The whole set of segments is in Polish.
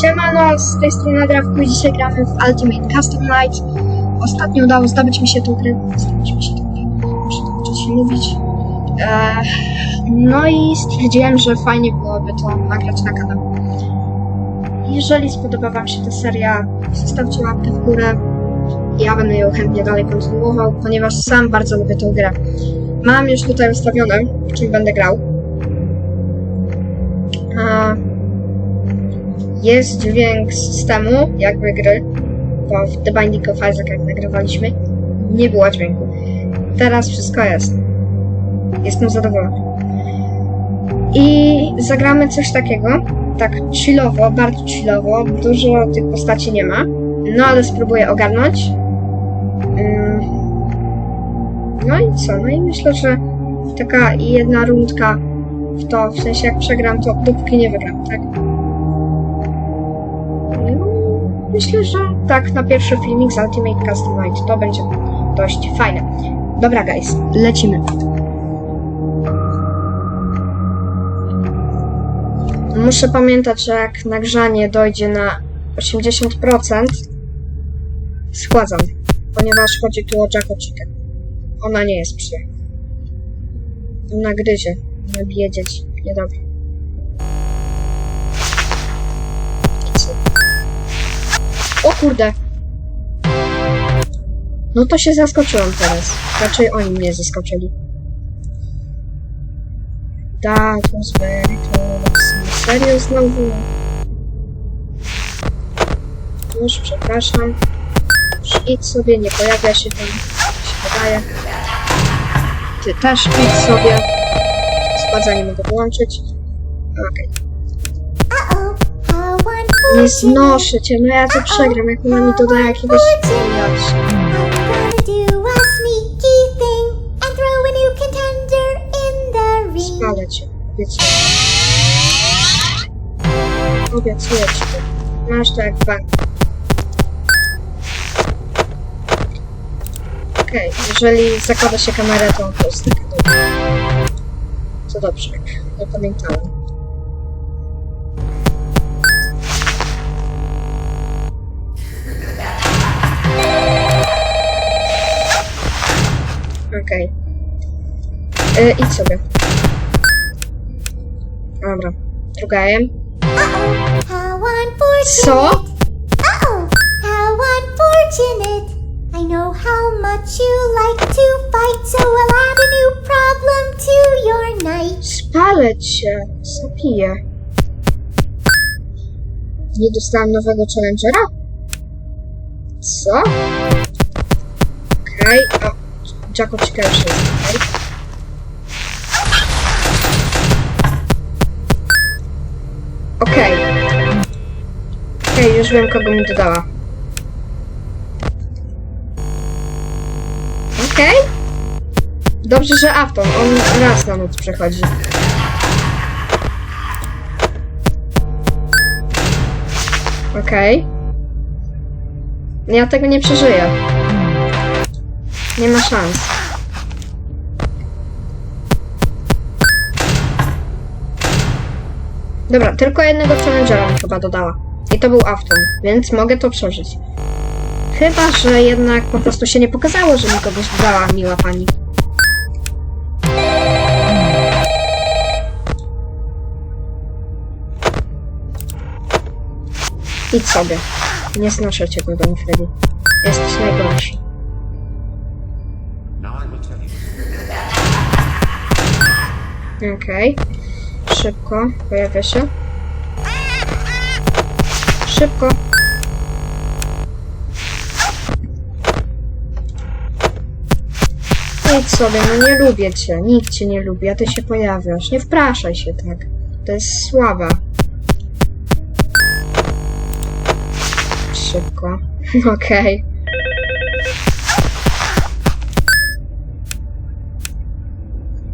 Siemano, z tej strony Adrawku i dzisiaj gramy w Ultimate Custom Night. Ostatnio udało zdobyć mi się tą grę. Zdobyć mi się tą grę. Muszę to się mówić. Eee, no i stwierdziłem, że fajnie byłoby to nagrać na kanał. Jeżeli spodoba Wam się ta seria, zostawcie łapkę w górę. Ja będę ją chętnie dalej kontynuował, ponieważ sam bardzo lubię tę grę. Mam już tutaj ustawione, czym będę grał. Jest dźwięk z systemu, jakby gry, bo w The Binding of Isaac jak nagrywaliśmy, nie było dźwięku. Teraz wszystko jest. Jestem zadowolony. I zagramy coś takiego, tak chillowo, bardzo chillowo, dużo tych postaci nie ma, no ale spróbuję ogarnąć. Ym, No i co? No i myślę, że taka jedna rundka w to, w sensie jak przegram, to dopóki nie wygram, tak? Myślę, że tak na pierwszy filmik z Ultimate Custom Night to będzie dość fajne. Dobra, guys, lecimy. Muszę pamiętać, że jak nagrzanie dojdzie na 80%, schładzam, ponieważ chodzi tu o Jacko Chicken. Ona nie jest przyjemna. Ona gryzie, bije dzieci. Niedobrze. O kurde! No to się zaskoczyłam teraz. Raczej oni mnie zaskoczyli. That was very close. Serio znowu? Już przepraszam. Już idź sobie, nie pojawia się tam. się wydaje. Ty też idź sobie. Składza nie mogę wyłączyć. Okej. Nie znoszę cię, no ja to przegram, jak ona mi doda jakiegoś... Spalę cię, obiecuję. Obiecuję ci to. Masz to jak bank. Okej, jeżeli zakłada się kamerę, to to jest taka. Co dobrze, nie pamiętałem. Okej. Y, idź sobie. Dobra. Druga jem. Co? Oh. I know how much you like to fight, so I'll add a new problem to your night. Spalę cię. Zapiję. Nie dostałam nowego challengera? Co? Okej. Okay. Jacko już jest, okej. Okej. Okej, już wiem kogo mi dodała. Okej. Dobrze, że Afton, on raz na noc przechodzi. Okej. Ja tego nie przeżyję. Nie ma szans. Dobra, tylko jednego challengera chyba dodała. I to był Afton, więc mogę to przeżyć. Chyba, że jednak po prostu się nie pokazało, że mi kogoś dodała miła pani. Idź sobie. Nie znoszę cię, Gordon Freddy. Jesteś najgorszy. Okej. Szybko. Pojawia się. Szybko. Idź sobie, no nie lubię cię. Nikt cię nie lubi, a ty się pojawiasz. Nie wpraszaj się tak. To jest sława. Szybko. Okej.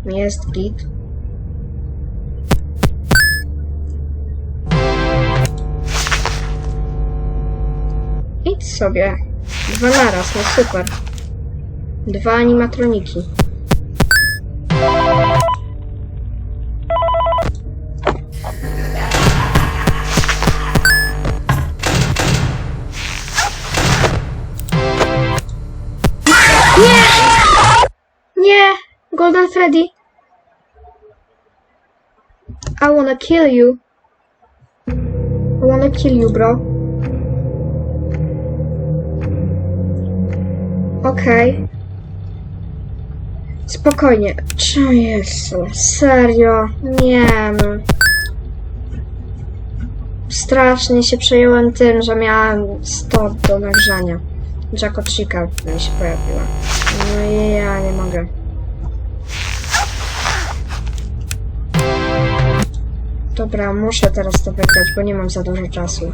Jest git. Idź sobie. Dwa naraz, no super. Dwa animatroniki. Nie! Nie! Golden Freddy! I wanna kill you. I wanna kill you, bro. Okej. Spokojnie. Czy Jezu, serio? Nie no. Strasznie się przejąłem tym, że miałem 100 do nagrzania. Jacko Chica mi się pojawiła. No i ja nie mogę. Dobra, muszę teraz to wygrać, bo nie mam za dużo czasu.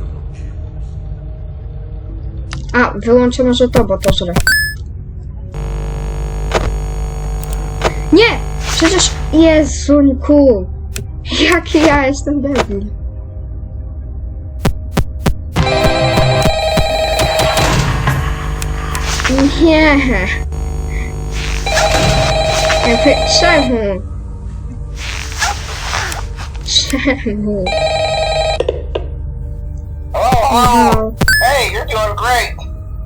A, wyłączę może to, bo to źle. Przecież... Jezunku! Jaki ja jestem debil. Nie! Jakby, czemu? Czemu? Hello, hello. Wow. Hey, you're doing great.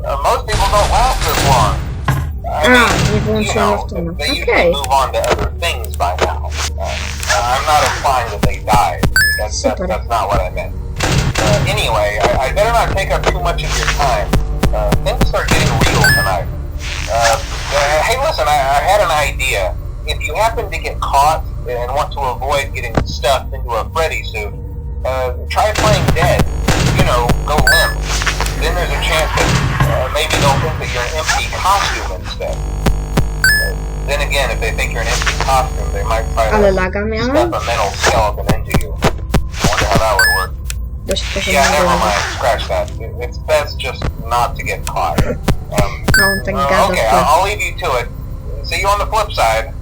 Uh, most people don't last this long. I A, mean, nie you know, automa. they usually Okej. move on to other things by now. Uh, I'm not implying that they died. That's, that's, that's not what I meant. Uh, anyway, I, I better not take up too much of your time. Uh, things start getting real tonight. Uh, uh, hey, listen, I, I had an idea. If you happen to get caught and want to avoid getting stuffed into a Freddy suit, uh, try playing dead. You know, go limp. Then there's a chance that uh, maybe they'll think that you're an empty costume instead. Then again, if they think you're an empty costume, they might try Ale to miałem? stuff a mental skeleton into you. Wonder how that would work. Dość Yeah, never mind. Scratch that. It- It's best just not to get caught. Um, A on tak gada okay, w I'll. I'll leave you to it. See you on the flip side.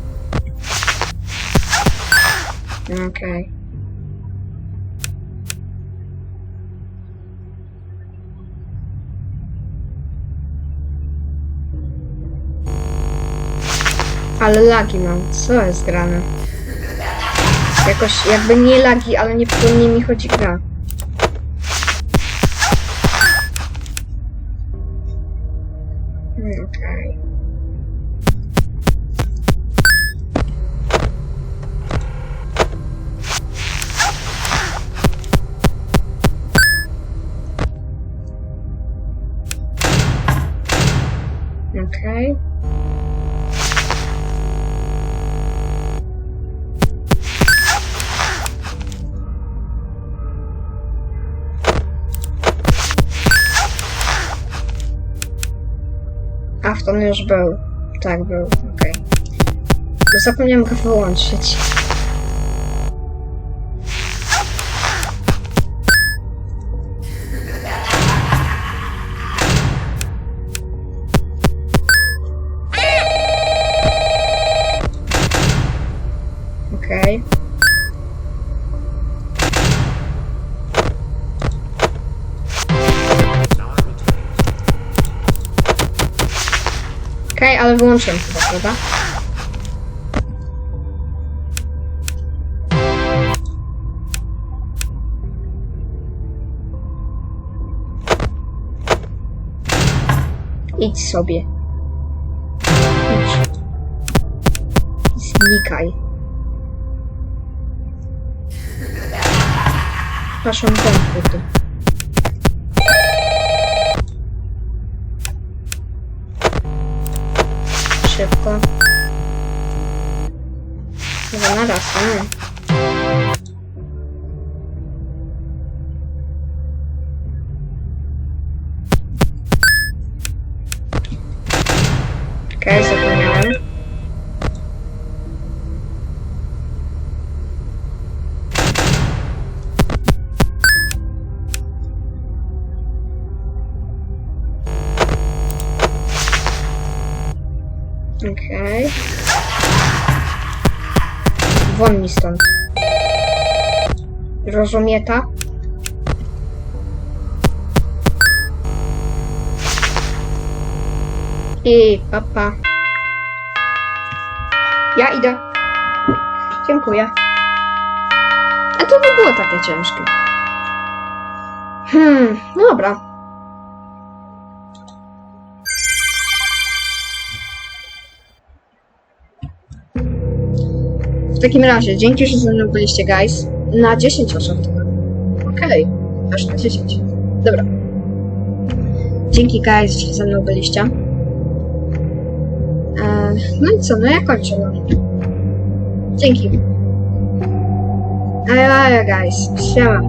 Okej. Ale lagi mam. Co jest grane? Jakoś jakby nie lagi, ale niepłynnie mi chodzi gra. Hmm, Okej. Okej. A, tym już był. Tak, był, okej. Bo Zapomniałem go wyłączyć. Okej, ale wyłączyłem chyba, prawda? Idź sobie. Idź. Znikaj. Paszą komputer. Szybko. Chyba na raz, nie? Okej. Won mi stąd. Rozumieta? I papa. Ja idę. Dziękuję. A to nie było takie ciężkie. Hmm, dobra. W takim razie, dzięki, że ze mną byliście, guys. Na 10 osób. Okej, aż na 10. Dobra. Dzięki, guys, że ze mną byliście. Eee, no i co, no ja kończę. No. Dzięki. Aja, guys. Siema.